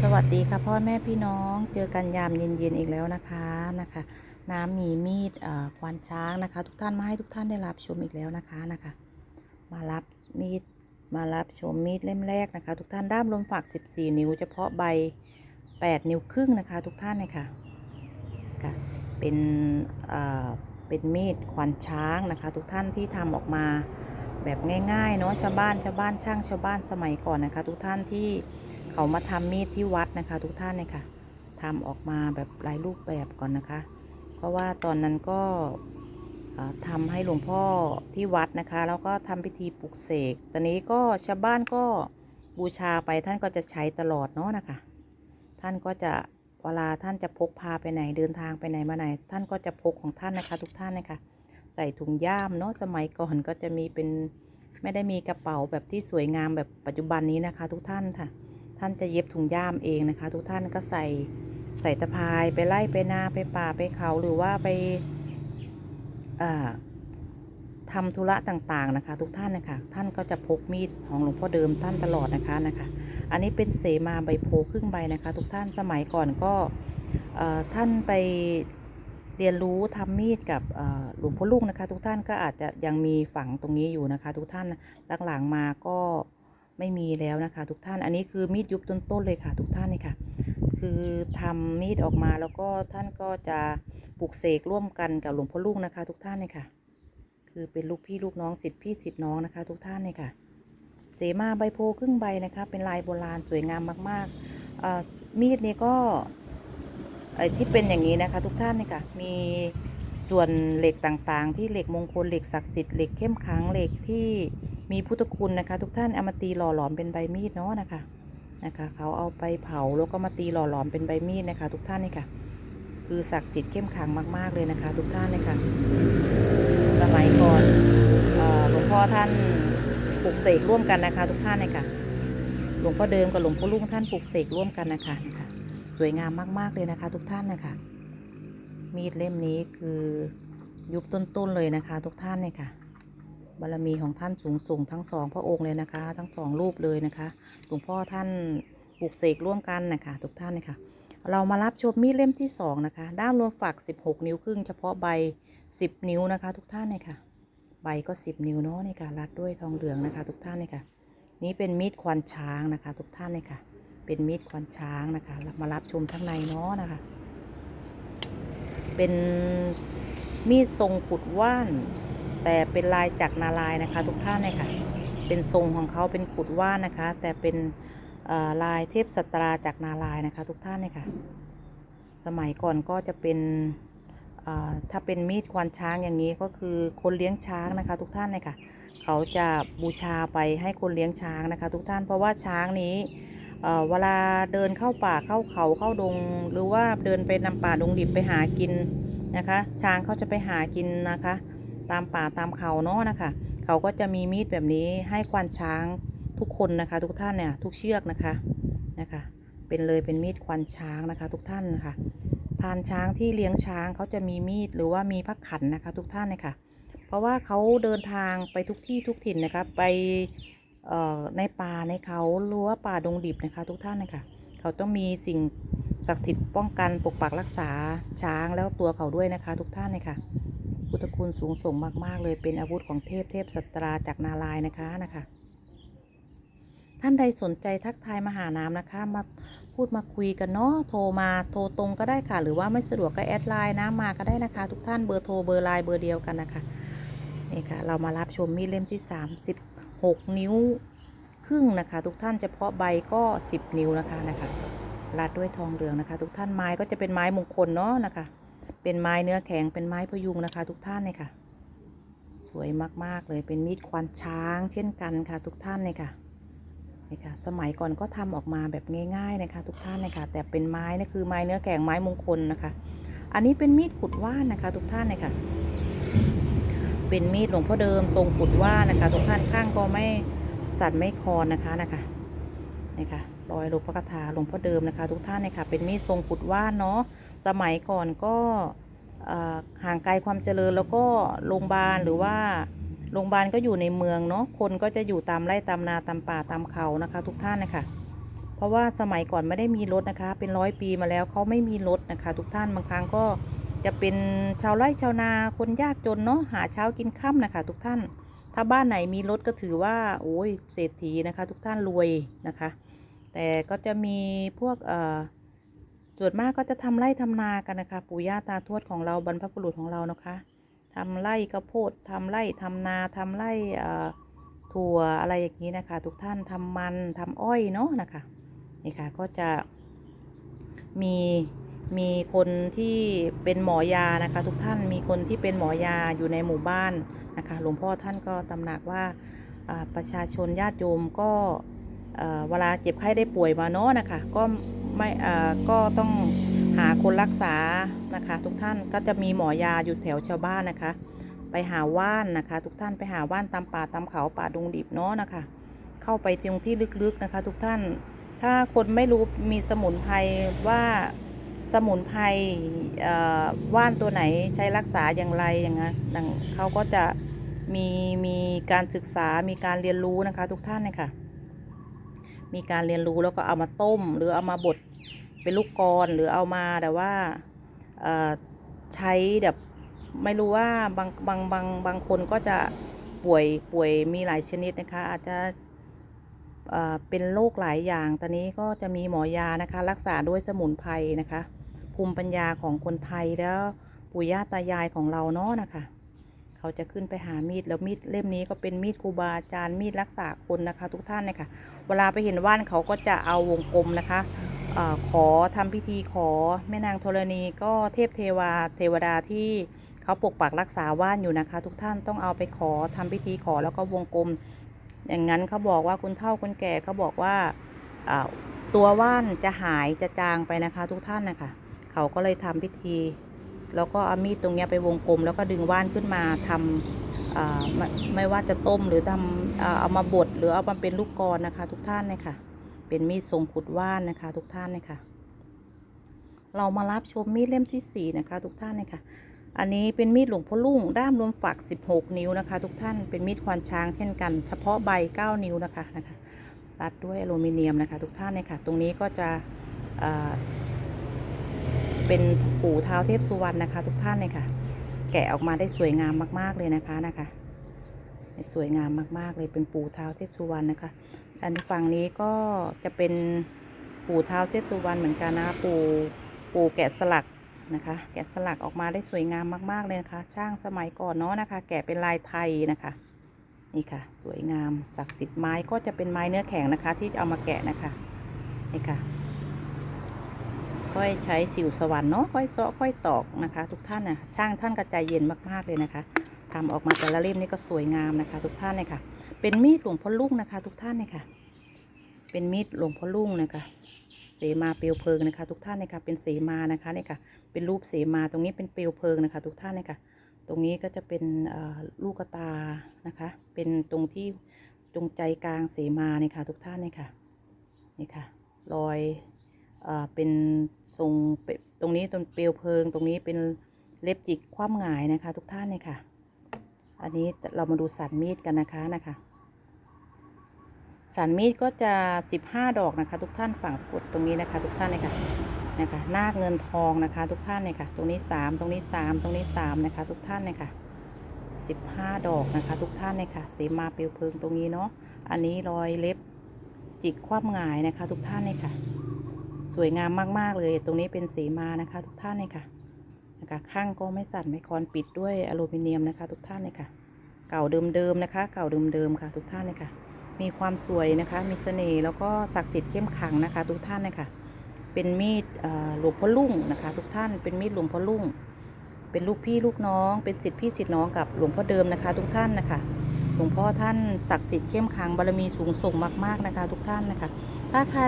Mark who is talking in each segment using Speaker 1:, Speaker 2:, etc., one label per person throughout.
Speaker 1: สวัสดีค่ะพ่อแม่พี่น้องเจอกันยามเย็นๆอีกแล้วนะคะนะคะ น้ำมีมีดควานช้างนะคะ ทุกท่านมาให้ทุกท่านได้รับชมอีกแล้วนะคะนะคะ มารับมีดมารับชมมีดเล่มแรกนะคะ ทุกท่านด้ามลมฝัก 14 นิ้ว เฉพาะใบ 8 นิ้วครึ่งนะคะ ทุกท่านเนี่ยค่ะค่ะเป็นเอ่อเป็นมีดควานช้างนะคะ ทุกท่านที่ทำออกมาแบบง่ายๆเนาะชาวบ้านชาวบ้านช่างชาวบ้านสมัยก่อนนะคะ ทุกท่านที่ เขามาทำมีดที่วัดนะคะ ทุกท่านเนี่ยค่ะทำออกมาแบบหลายรูปแบบก่อนนะคะ เพราะว่าตอนนั้นก็เอ่อทำให้หลวงพ่อที่วัดนะคะ แล้วก็ทำพิธีปลุกเสก ตอนนี้ก็ชาวบ้านก็บูชาไปท่านก็จะใช้ตลอดเนาะนะคะ ท่านก็จะเวลาท่านจะพกพาไปไหนเดินทางไปไหนมาไหน ท่านก็จะพกของท่านนะคะ ทุกท่านนะคะ ใส่ถุงย่ามเนาะสมัยก่อนก็จะมีเป็นไม่ได้มีกระเป๋าแบบที่สวยงามแบบปัจจุบันนี้นะคะ ทุกท่านค่ะ ท่านจะเย็บถุงย่ามเองนะคะ ทุกท่านก็ใส่ใส่ตะพายไปไล่ไปนาไปป่าไปเขาหรือว่าไปอ่าทำธุระต่างๆนะคะ ทุกท่านนะคะท่านก็จะพกมีดของหลวงพ่อเดิมท่านตลอดนะคะนะคะ อันนี้เป็นเสมาใบโพครึ่งใบนะคะ ทุกท่านสมัยก่อนก็ท่านไปเรียนรู้ทำมีดกับหลวงพ่อลุงนะคะ ทุกท่านก็อาจจะยังมีฝังตรงนี้อยู่นะคะ ทุกท่านหลังๆมาก็ ไม่มีแล้วนะคะ ทุกท่านอันนี้คือมีดยุคต้นๆเลยค่ะ ทุกท่านนี่ค่ะ คือทำมีดออกมาแล้วก็ท่านก็จะปลูกเสกร่วมกันกับหลวงพ่อลุงนะคะ ทุกท่านนี่ค่ะ คือเป็นลูกพี่ลูกน้องสิทธิพี่สิทธิน้องนะคะ ทุกท่านนี่ค่ะ เสมาใบโพครึ่งใบนะคะ เป็นลายโบราณสวยงามมากๆอ่อมีดนี่ก็ที่เป็นอย่างนี้นะคะ ทุกท่านนี่ค่ะมีส่วนเหล็กต่างๆ ที่เหล็กมงคลเหล็กศักดิ์สิทธิ์เหล็กเข้มขังเหล็กที่ มีพุทธคุณนะคะ ทุกท่านเอามาตีหล่อหลอมเป็นใบมีดเนาะนะคะนะคะเขาเอาไปเผาแล้วก็มาตีหล่อหลอมเป็นใบมีดนะคะ ทุกท่านนี่ค่ะ คือศักดิ์สิทธิ์เข้มขังมาก ๆเลยนะคะ ทุกท่านนี่ค่ะ สมัยก่อนหลวงพ่อท่านปลูกเสกร่วมกันนะคะ ทุกท่านเลยค่ะ หลวงพ่อเดิมกับหลวงพ่อลุงท่านปลูกเสกร่วมกันนะคะนะคะ สวยงามมากๆเลยนะคะ ทุกท่านนะคะมีดเล่มนี้คือยุคต้นๆเลยนะคะ ทุกท่านเนี่ยค่ะ บารมีของท่านสูงส่งทั้งสองพระองค์เลยนะคะ ทั้งสองรูปเลยนะคะหลวงพ่อท่านปลูกเสกร่วมกันนะคะทุกท่านนะคะเรามารับชมมีดเล่มที่สองนะคะ ด้ามรวมฝัก 16 นิ้วครึ่งเฉพาะใบ 10 นิ้วนะคะ ทุกท่านเนี่ยค่ะ ใบก็ 10 นิ้วเนาะในี่ค่ะรัดด้วยทองเหลืองนะคะ ทุกท่านเนี่ยค่ะ นี่เป็นมีดควานช้างนะคะ ทุกท่านเนี่ยค่ะ เป็นมีดควานช้างนะคะมารับชมข้างในเนาะนะคะ เป็นมีดทรงขุดว่าน แต่เป็นลายจักรนารายนะคะ ทุกท่านเนี่ยค่ะ เป็นทรงของเขาเป็นขุดว่านนะคะ แต่เป็นลายเทพสตราจากรนารายนะคะ ทุกท่านเนี่ยค่ะ สมัยก่อนก็จะเป็นถ้าเป็นมีดควานช้างอย่างนี้ก็คือคนเลี้ยงช้างนะคะ ทุกท่านเนี่ยค่ะ เขาจะบูชาไปให้คนเลี้ยงช้างนะคะ ทุกท่านเพราะว่าช้างนี้เอ่อเวลาเดินเข้าป่าเข้าเขาเข้าดง หรือว่าเดินไปนำป่าดงดิบไปหากินนะคะ ช้างเขาจะไปหากินนะคะ ตามป่าตามเขาเนาะนะคะ เขาก็จะมีมีดแบบนี้ให้ควานช้างทุกคนนะคะ ทุกท่านเนี่ยทุกเชือกนะคะนะคะ เป็นเลยเป็นมีดควานช้างนะคะ ทุกท่านนะคะพรานช้างที่เลี้ยงช้างเขาจะมีมีดหรือว่ามีพักขันนะคะ ทุกท่านเนี่ยค่ะ เพราะว่าเขาเดินทางไปทุกที่ทุกถิ่นนะคะไปเอ่อในป่าในเขาหรือว่าป่าดงดิบนะคะ ทุกท่านนะคะเขาต้องมีสิ่งศักดิ์สิทธิ์ป้องกันปกปักรักษาช้างแล้วตัวเขาด้วยนะคะ ทุกท่านเนี่ยค่ะ พุทธคุณสูงส่งมาก ๆ เลยเป็นอาวุธของเทพเทพสตราจากนารายนะคะนะคะ ท่านใดสนใจทักทายมาหาน้ำนะคะ มาพูดมาคุยกันเนาะโทรมาโทรตรงก็ได้ค่ะ หรือว่าไม่สะดวกก็แอดไลน์นะมาก็ได้นะคะ ทุกท่านเบอร์โทรเบอร์ไลน์เบอร์เดียวกันนะคะนี่ค่ะ เรามารับชมมีดเล่มที่ 36 นิ้วครึ่งนะคะ ทุกท่านเฉพาะใบก็ 10 นิ้วนะคะนะคะรัดด้วยทองเหลืองนะคะ ทุกท่านไม้ก็จะเป็นไม้มงคลเนาะนะคะ เป็นไม้เนื้อแข็งเป็นไม้พยุงนะคะ ทุกท่านเลยค่ะ สวยมากๆเลยเป็นมีดควานช้าง เช่นกันค่ะ ทุกท่านเลยค่ะนี่ค่ะ สมัยก่อนก็ทำออกมาแบบง่ายๆนะคะ ทุกท่านเลยค่ะ แต่เป็นไม้นี่คือไม้เนื้อแข็งไม้มงคลนะคะ อันนี้เป็นมีดขุดว่านนะคะ ทุกท่านเลยค่ะ เป็นมีดหลวงพ่อเดิมทรงขุดว่านนะคะ ทุกท่านข้างก็ไม่สั่นไม่คอนนะคะนะคะนี่ค่ะ รอยหลวงพ่อกระถาหลวงพ่อเดิมนะคะ ทุกท่านเลยค่ะเป็นมีดทรงขุดว่านเนาะสมัยก่อนก็ห่างไกลความเจริญแล้วก็โรงพยาบาลหรือว่าโรงพยาบาลก็อยู่ในเมืองเนาะคนก็จะอยู่ตามไร่ตามนาตามป่าตามเขานะคะ ทุกท่านนะคะเพราะว่าสมัยก่อนไม่ได้มีรถนะคะ เป็นร้อยปีมาแล้วเขาไม่มีรถนะคะ ทุกท่านบางครั้งก็จะเป็นชาวไร่ชาวนาคนยากจนเนาะหาเช้ากินค่ำนะคะ ทุกท่าน ถ้าบ้านไหนมีรถก็ถือว่าโอ้ยเศรษฐีนะคะ ทุกท่านรวยนะคะ แต่ก็จะมีพวกเอ่อส่วนมากก็จะทำไร่ทำนากันนะคะ ปู่ย่าตาทวดของเราบรรพบุรุษของเรานะคะทำไร่ข้าวโพดทำไร่ทำนาทำไร่เอ่อถั่วอะไรอย่างนี้นะคะ ทุกท่านทำมันทำอ้อยเนาะนะคะนี่ค่ะก็จะมีมีคนที่เป็นหมอยานะคะ ทุกท่านมีคนที่เป็นหมอยาอยู่ในหมู่บ้านนะคะ หลวงพ่อท่านก็ตำหนักว่าประชาชนญาติโยมก็ เวลาเจ็บไข้ได้ป่วยมาเนาะนะคะ ก็ไม่ก็ต้องหาคนรักษานะคะ ทุกท่านก็จะมีหมอยาอยู่แถวชาวบ้านนะคะ ไปหาว่านนะคะ ทุกท่านไปหาว่านตามป่าตามเขาป่าดงดิบเนาะนะคะ เข้าไปตรงที่ลึกๆนะคะ ทุกท่านถ้าคนไม่รู้มีสมุนไพรว่าสมุนไพรว่านตัวไหนใช้รักษาอย่างไรอย่างนั้นเขาก็จะมีมีการศึกษามีการเรียนรู้นะคะ ทุกท่านนะคะ มีการเรียนรู้แล้วก็เอามาต้ม หรือเอามาบดเป็นลูกกลอนหรือเอามาแต่ว่าใช้แบบไม่รู้ว่าบางบางบางบางคนก็จะป่วยป่วยมีหลายชนิดนะคะ อาจจะเอ่อเป็นโรคหลายอย่าง ตอนนี้ก็จะมีหมอยานะคะ รักษาด้วยสมุนไพรนะคะ ภูมิปัญญาของคนไทยแล้วปู่ย่าตายายของเราเนาะนะคะ เขาจะขึ้นไปหามีดแล้วมีดเล่มนี้ก็เป็นมีดครูบาอาจารย์มีดรักษาคนนะคะ ทุกท่านเนะคะเวลาไปเห็นว่านเขาก็จะเอาวงกลมนะคะอขอทำพิธีขอแม่นางธรณีก็เทพเทวาเทวดาที่เขาปกปักรักษาว่านอยู่นะคะ ทุกท่านต้องเอาไปขอทำพิธีขอแล้วก็วงกลม อย่างนั้นเขาบอกว่าคุณเฒ่าคุณแก่เขาบอกว่าตัวว่านจะหายจะจางไปนะคะ ทุกท่านนะคะเขาก็เลยทำพิธี แล้วก็เอามีดตรงเนี้ยไปวงกลม แล้วก็ดึงว่านขึ้นมาทำไม่ไม่ว่าจะต้มหรือทำเอามาบดหรือเอามาเป็นลูกกลอนะคะ ทุกท่านเลยค่ะ เป็นมีดทรงขุดว่านนะคะ ทุกท่านเลยค่ะ เรามารับชมมีดเล่มที่สี่นะคะ ทุกท่านเลยค่ะ อันนี้เป็นมีดหลวงพ่อลุ่งด้ามรวมฝัก 16 นิ้วนะคะ ทุกท่านเป็นมีดควานช้างเช่นกัน เฉพาะใบ 9 นิ้วนะคะนะคะรัดด้วยอลูมิเนียมนะคะ ทุกท่านเลยค่ะ ตรงนี้ก็จะ เป็นปู่เท้าเทพสุวรรณนะคะ ทุกท่านเลยค่ะ แกะออกมาได้สวยงามมากๆเลยนะคะนะคะ สวยงามมากๆเลยเป็นปู่เท้าเทพสุวรรณนะคะอันฝั่งนี้ก็จะเป็นปู่เท้าเทพสุวรรณเหมือนกันนะปู่ปู่แกะสลักนะคะ แกะสลักออกมาได้สวยงามมากๆเลยนะคะ ช่างสมัยก่อนเนาะนะคะ แกะเป็นลายไทยนะคะนี่ค่ะ สวยงามศักสิทธิ์ไม้ก็จะเป็นไม้เนื้อแข็งนะคะ ที่เอามาแกะนะคะนี่ค่ะ ค่อยใช้สิวสวรรค์เนาะค่อยเซาะค่อยตอกนะคะ ทุกท่านนะช่างท่านกระใจเย็นมากๆเลยนะคะทำออกมาแต่ละเล่มนี่ก็สวยงามนะคะ ทุกท่านเลยค่ะ เป็นมีดหลวงพ่อลุ่งนะคะ ทุกท่านเลยค่ะ เป็นมีดหลวงพ่อลุ่งนะคะเสมาเปลวเพลิงนะคะ ทุกท่านเลยค่ะ เป็นเสมานะคะเนี่ยค่ะ เป็นรูปเสมาตรงนี้เป็นเปลวเพลิงนะคะ ทุกท่านเลยค่ะ ตรงนี้ก็จะเป็นลูกตานะคะ เป็นตรงที่ตรงใจกลางเสมาเนี่ยค่ะ ทุกท่านเนี่ยค่ะนี่ค่ะรอย เป็นทรงตรงนี้ตรงเปลวเพลิง ตรงนี้เป็นเล็บจิกคว่ำหงายนะคะ ทุกท่านเนี่ยค่ะ อันนี้เรามาดูสันมีดกันนะคะนะคะสันมีดก็จะ 15 ดอกนะคะ ทุกท่านฝั่งกดตรงนี้นะคะ ทุกท่านเลยค่ะนะคะนาคเงินทองนะคะ ทุกท่านเลยค่ะ ตรงนี้ 3 ตรงนี้ 3 ตรงนี้ 3 นะคะ ทุกท่านเลยค่ะ15 ดอกนะคะ ทุกท่านเลยค่ะสีมาเปลวเพลิงตรงนี้เนาะอันนี้รอยเล็บจิกคว่ำหงายนะคะ ทุกท่านเลยค่ะ สวยงามมากๆเลย ตรงนี้เป็นสีมานะคะ ทุกท่านเลยค่ะนะคะข้างก็ไม่สั่นไม่คอนปิดด้วยอลูมิเนียมนะคะ ทุกท่านเลยค่ะ เก่าเดิมๆนะคะ เก่าเดิมๆค่ะ ทุกท่านเลยค่ะ มีความสวยนะคะ มีเสน่ห์แล้วก็ศักดิ์สิทธิ์เข้มขังนะคะ ทุกท่านนะคะเป็นมีดหลวงพ่อลุ่งนะคะ ทุกท่านเป็นมีดหลวงพ่อลุ่ง เป็นลูกพี่ลูกน้อง เป็นสิทธิพี่สิทธิน้องกับหลวงพ่อเดิมนะคะ ทุกท่านนะคะหลวงพ่อท่านศักดิ์สิทธิ์เข้มขังบารมีสูงส่งมากๆนะคะ ทุกท่านนะคะ ถ้าใคร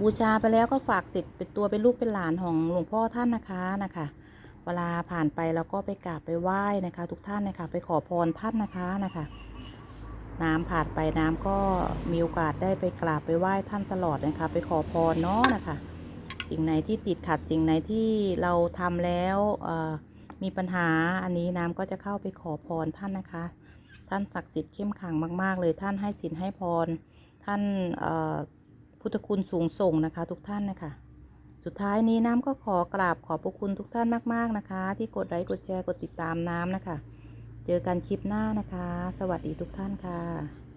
Speaker 1: บูชาไปแล้วก็ฝากสิทธิ์เป็นตัวเป็นลูกเป็นหลานของหลวงพ่อท่านนะคะนะคะ เวลาผ่านไปเราก็ไปกราบไปไหว้นะคะ ทุกท่านนะคะ ไปขอพรท่านนะคะนะคะ น้ำผ่านไปน้ำก็มีโอกาสได้ไปกราบไปไหว้ท่านตลอดนะคะ ไปขอพรเนาะนะคะ สิ่งไหนที่ติดขัดสิ่งไหนที่เราทำแล้วมีปัญหาอันนี้น้ำก็จะเข้าไปขอพรท่านนะคะ ท่านศักดิ์สิทธิ์เข้มขังมาก ๆ เลยท่านให้สินให้พรท่านเอ่อ พุทธคุณสูงส่งนะคะทุกท่านนะคะสุดท้ายนี้น้ำก็ขอกราบขอบพระคุณทุกท่านมาก ๆนะคะ ที่กดไลค์กดแชร์กดติดตามน้ำนะคะ เจอกันคลิปหน้านะคะ สวัสดีทุกท่านค่ะ